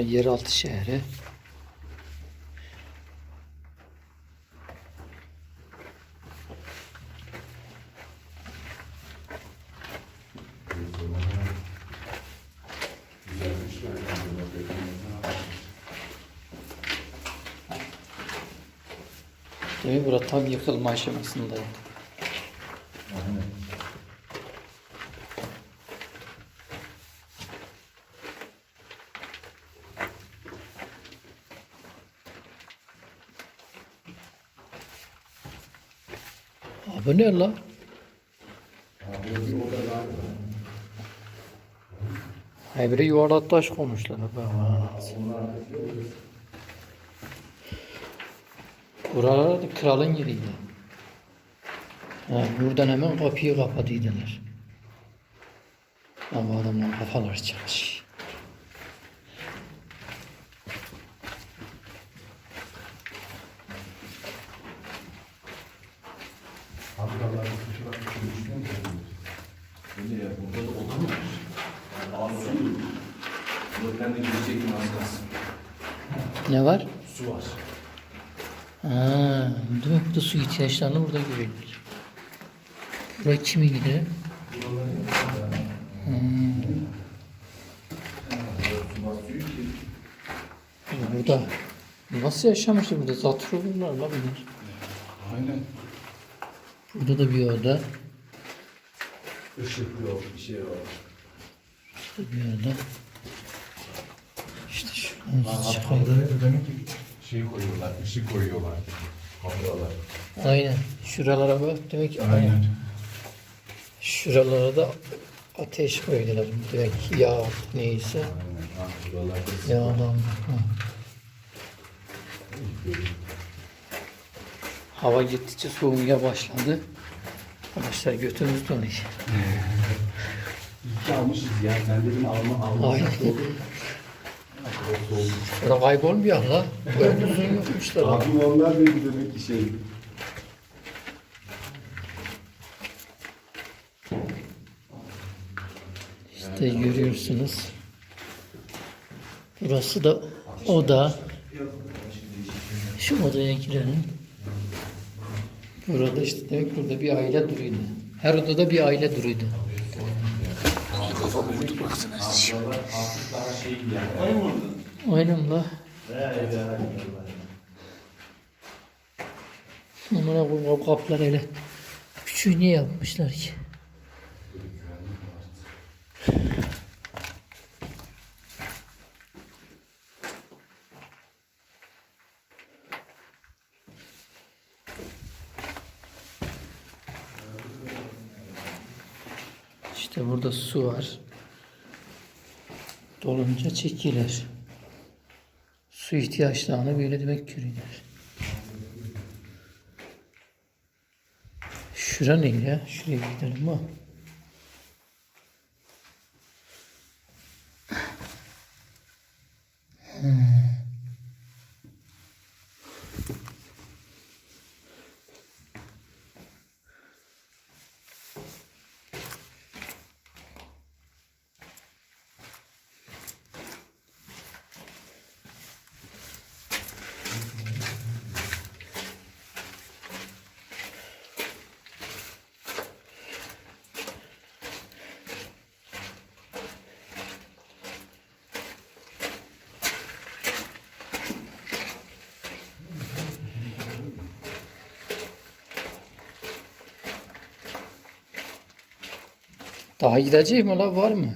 Yeraltı şehri. Demek burada tam yıkılma aşamasındaydı. Abi ne la? Biri yuvarlak taş koymuşlar. Buralar kralın yeriydi. Ha, buradan hemen kapıyı kapatıydılar. Ama bu adamların kafaları çalışıyor. Öyle ya, burada da oda mı var? Yani ağır su. Buradan da girecektim az kalsın. Ne var? Su var. Ha, demek burada su ihtiyaçlarını burada görüyorlar. Buraya kimi basıyor ki. Burada nasıl yaşamışlar burada? Zatürre olurlar la bunlar. Aynen. Burada da bir oda. Işık yok, bir şey var. Burada bir oda. İşte şuradan çıkalım. Kapıda demek ki şey koyuyorlar, ışık koyuyorlar. Kapıdalar. Aynen. Şuralara bak. Demek ki Aynen. Şuralara da ateş koydular. Demek ki yağ neyse. Aynen. Ha, buralarda Yağdan. Ha. Hava gittikçe soğumaya başladı. Arkadaşlar götümüz donuyor. İki almışız ya. Ben dedim alma alma. Aynen. Burada kaybolmuyor la. Böyle uzun yokmuşlar. Abim onlar dedi demek ki şey. İşte görüyorsunuz. Burası da oda. Şu odaya girelim. Burada işte demek burada bir aile duruyordu. Her odada bir aile duruyordu. Daha şey yani. Aynen la. Amına koyayım kaplar öyle. Küçüğü niye yapmışlar ki? İşte burada su var. Dolunca çekilir. Su ihtiyaçlarını böyle demek görüyorlar. Şura ne ya? Şuraya gidelim ha. Daha gidecek mi var mı?